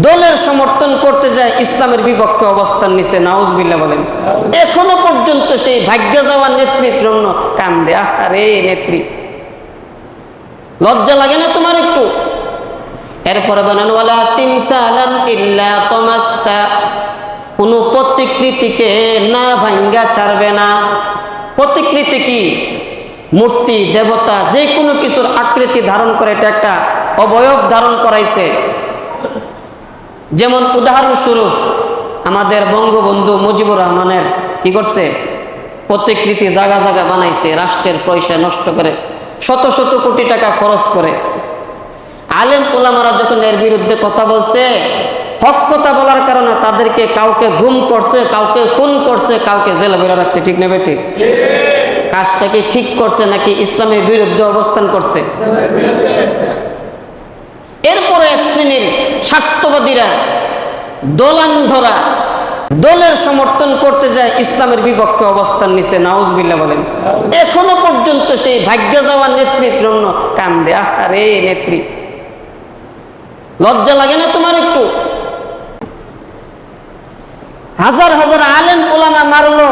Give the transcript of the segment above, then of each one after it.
দলের সমর্থন করতে যায়, ইসলামের বিপক্ষে অবস্থান নিছে নাউজবিল্লা বলেন। এখনও পর্যন্ত সেই ভাগ্য যাওয়া নেত্রীর জন্য কান্দে। আরে নেত্রী। লজ্জা লাগে না তোমার একটু? এরপরে কোনো প্রতিকৃতিকে না ভাঙ্গা ছাড়বে না। প্রতিকৃতি কি? মূর্তি, দেবতা, যে কোনো কিছুর আকৃতি ধারণ করে, এটা একটা অবয়ব ধারণ করাইছে। যেমন উদাহরণস্বরূপ আমাদের বঙ্গবন্ধু মুজিবুর রহমানের কি করছে? প্রতিকৃতি জায়গা জায়গা বানাইছে, রাষ্ট্রের পয়সা নষ্ট করে, শত শত কোটি টাকা খরচ করে। আলেম ওলামারা যখন এর বিরুদ্ধে কথা বলছে, হক কথা বলার কারণে তাদেরকে কাউকে গুম করছে, কাউকে খুন করছে, কাউকে জেলে বেরো রাখছে, ঠিক নেবে ঠিক কাজটাকে ঠিক করছে নাকি ইসলামের বিরুদ্ধে অবস্থান করছে? এরপরে এক শ্রেণির স্বার্থবাদীরা, দোলান্ধরা, দলের সমর্থন করতে যায় ইসলামের বিপক্ষে অবস্থান নিছে নাউজবিল্লা বলেন। এখনও পর্যন্ত সেই ভাগ্য যাওয়া নেত্রীর জন্য কান্দে। আরে নেত্রী। লজ্জা লাগে না তোমার একটু? হাজার হাজার আলেম ওলামা মারলো,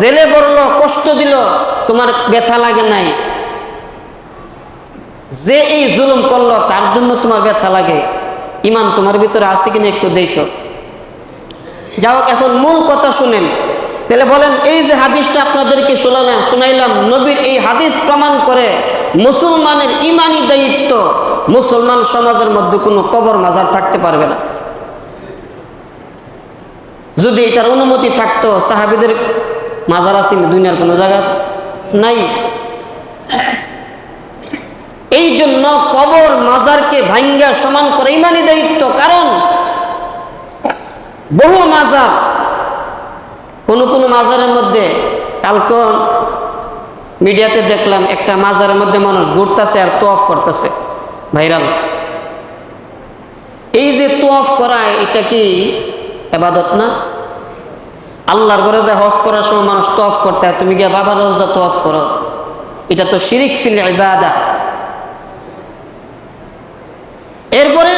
জেলে পড়ল কষ্ট দিল, তোমার ব্যথা লাগে নাই। যে এই জুলুম করল, তার জন্য তোমার ব্যথা লাগে। ইমান তোমার ভিতরে আছে কিনা একটু দেখো। যাও এখন মূল কথা শুনেন। তাহলে বলেন, এই যে হাদিসটা আপনাদেরকে শোনালাম, শুনাইলাম, নবীর এই হাদিস প্রমাণ করে মুসলমানের ইমানি দায়িত্ব। মুসলমান সমাজের মধ্যে কোনো কবর মাজার থাকতে পারবে না। যদি এটার অনুমতি থাকতো, সাহাবিদের মাজার আছে, দুনিয়ার কোনো জায়গা নাই। এই জন্য কবর মাজারকে ভাঙ্গা সমান করে ইমানি দায়িত্ব। কারণ বহু মাজার, কোন কোন মাজারের মধ্যে, কালকে মিডিয়াতে দেখলাম, একটা মাজারের মধ্যে মানুষ ঘুরতেছে আর তোয়াফ করতেছে, ভাইরাল। এই যে তোয়াফ করা, এটা কি এবাদত না? আল্লাহর ঘরে যে হজ করার সময় মানুষ তোয়াফ করতে হয়, তুমি গিয়ে বাবার রোজা তোয়াফ করো। এটা তো শিরিক ফিল ইবাদা এরপরে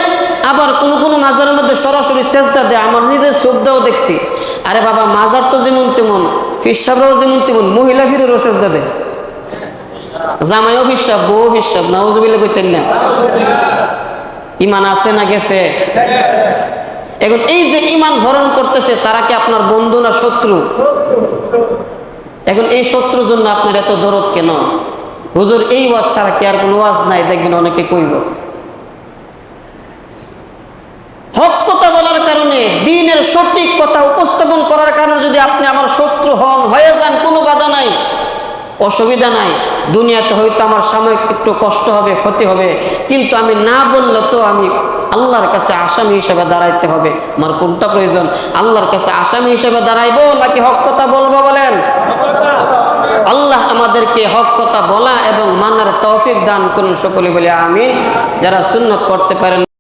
আবার কোন মাজারের মধ্যে সরাসরি চেষ্টা দেয়, আমার নিজের শ্রদ্ধাও দেখছি। আরে বাবা, মাজার তো যেমন তেমন ফিসাবরাও যেমন তেমন, মহিলা ফিরেরও চেষ্টা দেয়। জামাইও ফিসাব বউ ফিসাব না ওজবিলে কইতেন না। ইমান আছে না গেছে? এখন এই যে ইমান ভরণ করতেছে, তারা কি আপনার বন্ধু না শত্রু? এখন এই শত্রুর জন্য আপনার এত দরদ কেন? হুজুর, এই ওয়াজ ছাড়া কি আর কোনো ওয়াজ নাই? দেখবেন অনেকে কইব হক কথা বলার কারণে দিনের সঠিক কথা উপস্থাপন করার কারণে যদি আপনি আমার শত্রু হন, হয়ে যান, কোনো বাধা নাই, অসুবিধা নাই। দুনিয়াতে হয়তো আমার সাময়িক একটু কষ্ট হবে, ক্ষতি হবে, কিন্তু আমি না বললে তো আমি আল্লাহর কাছে আসামি হিসেবে দাঁড়াইতে হবে। আমার কোনটা প্রয়োজন? আল্লাহর কাছে আসামি হিসেবে দাঁড়াইবো নাকি হক কথা বলব বলেন? আল্লাহ আমাদেরকে হক কথা বলা এবং মানার তৌফিক দান করুন সকলে বলে আমিন। যারা সুন্নত করতে পারেন